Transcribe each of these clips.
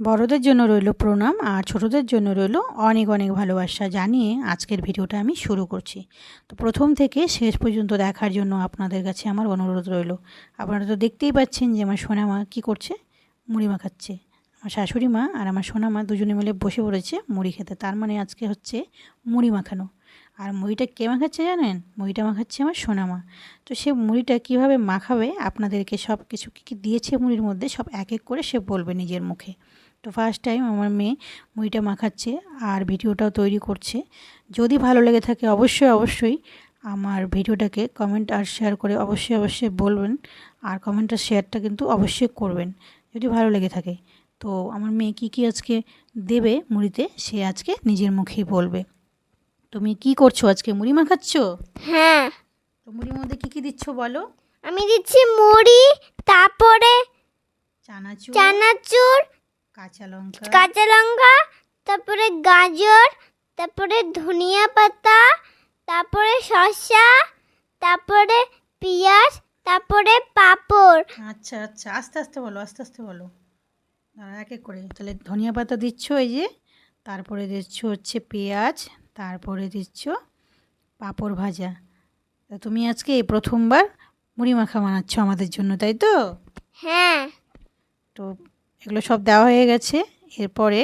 বড়দের জন্য রইল প্রণাম আর ছোটদের জন্য রইল অনেক অনেক ভালোবাসা জানিয়ে আজকের ভিডিওটা আমি শুরু করছি। তো প্রথম থেকে শেষ পর্যন্ত দেখার জন্য আপনাদের কাছে আমার অনুরোধ রইল। আপনারা তো দেখতেই পাচ্ছেন যে আমার সোনামা কী করছে? মুড়ি মাখাচ্ছে। আমার শাশুড়ি মা আর আমার সোনামা দুজনে মিলে বসে পড়েছে মুড়ি খেতে। তার মানে আজকে হচ্ছে মুড়ি মাখানো। আর মুড়িটা কে মাখাচ্ছে জানেন? মুড়িটা মাখাচ্ছে আমার সোনামা। তো সে মুড়িটা কীভাবে মাখাবে আপনাদেরকে সব কিছু কী কী দিয়েছে মুড়ির মধ্যে সব এক এক করে সে বলবে নিজের মুখে। তো ফার্স্ট টাইম আমার মেয়ে মুড়িটা মাখাচ্ছে আর ভিডিওটাও তৈরি করছে। যদি ভালো লেগে থাকে অবশ্যই অবশ্যই আমার ভিডিওটাকে কমেন্ট আর শেয়ার করে অবশ্যই অবশ্যই বলবেন আর কমেন্ট আর শেয়ারটা কিন্তু অবশ্যই করবেন যদি ভালো লেগে থাকে। তো আমার মেয়ে কী কী আজকে দেবে মুড়িতে সে আজকে নিজের মুখেই বলবে। তুমি কি করছ আজকে? মুড়ি মাখাচ্ছ? হ্যাঁ। তো মুড়ির মধ্যে কী কী দিচ্ছ বলো? আমি দিচ্ছি মুড়ি তারপরে চানাচুর চানাচুর কাঁচা লঙ্কা কাঁচা লঙ্কা তারপরে গাজর তারপরে ধনিয়া পাতা তারপরে শসা তারপরে পেঁয়াজ তারপরে পাঁপড়। আচ্ছা আচ্ছা আস্তে আস্তে বলো আস্তে আস্তে বলো। এক এক করে। তাহলে ধনিয়া পাতা দিচ্ছ এই যে তারপরে দিচ্ছ হচ্ছে পেঁয়াজ তারপরে দিচ্ছ পাঁপড় ভাজা। তা তুমি আজকে এই প্রথমবার মুড়ি মাখা বানাচ্ছ আমাদের জন্য তাই তো? হ্যাঁ। তো এগুলো সব দেওয়া হয়ে গেছে এরপরে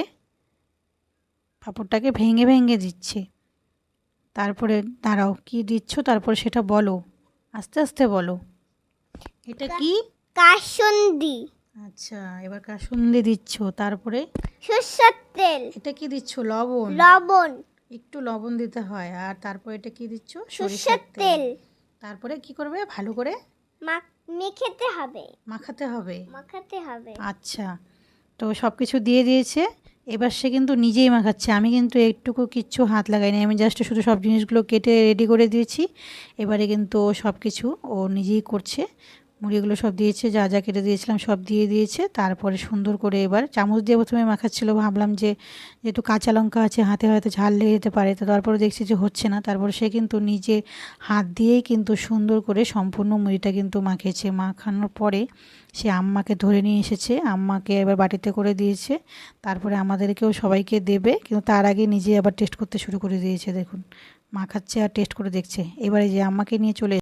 পাঁপড়টাকে ভেঙে ভেঙে দিচ্ছে। তারপরে দাঁড়াও কি দিচ্ছ তারপরে সেটা বলো আস্তে আস্তে বলো। এটা কি কাসুন্দি। আচ্ছা এবার কাসুন্দি দিচ্ছ তারপরে? সরষের তেল। এটা কি দিচ্ছ? লবণ। লবণ। একটু লবণ দিতে হয়। আর তারপরে এটা কি দিচ্ছ? সরষের তেল। তারপরে কি করবে? ভালো করে মাখ মেখেতে হবে। মাখাতে হবে। মাখাতে হবে। আচ্ছা। তো সব কিছু দিয়ে দিয়েছে। এবার সে কিন্তু নিজেই মাখাচ্ছে। আমি কিন্তু একটুকু কিচ্ছু হাত লাগাইনি। আমি জাস্ট শুধু সব জিনিসগুলো কেটে রেডি করে দিয়েছি। এবারে কিন্তু সব কিছু ও নিজেই করছে। মুড়িগুলো সব দিয়েছে, যা যা কেটে দিয়েছিলাম সব দিয়ে দিয়েছে। তারপরে সুন্দর করে এবার চামচ দিয়ে প্রথমে মাখাচ্ছিল, ভাবলাম যে যেহেতু কাঁচা লঙ্কা আছে, হাতে হয়তো ঝাল লেগে যেতে পারে, তো তারপরে দেখছি যে হচ্ছে না। তারপরে সে কিন্তু নিজে হাত দিয়েই কিন্তু সুন্দর করে সম্পূর্ণ মুড়িটা কিন্তু মাখিয়েছে। মাখানোর পরে সে আম্মাকে ধরে নিয়ে এসেছে, আম্মাকে এবার বাটিতে করে দিয়েছে। তারপরে আমাদেরকেও সবাইকে দেবে, কিন্তু তার আগে নিজে আবার টেস্ট করতে শুরু করে দিয়েছে, দেখুন। মাখাচ্ছে আর টেস্ট করে দেখছে। এবারে যে আম্মাকে নিয়ে চলে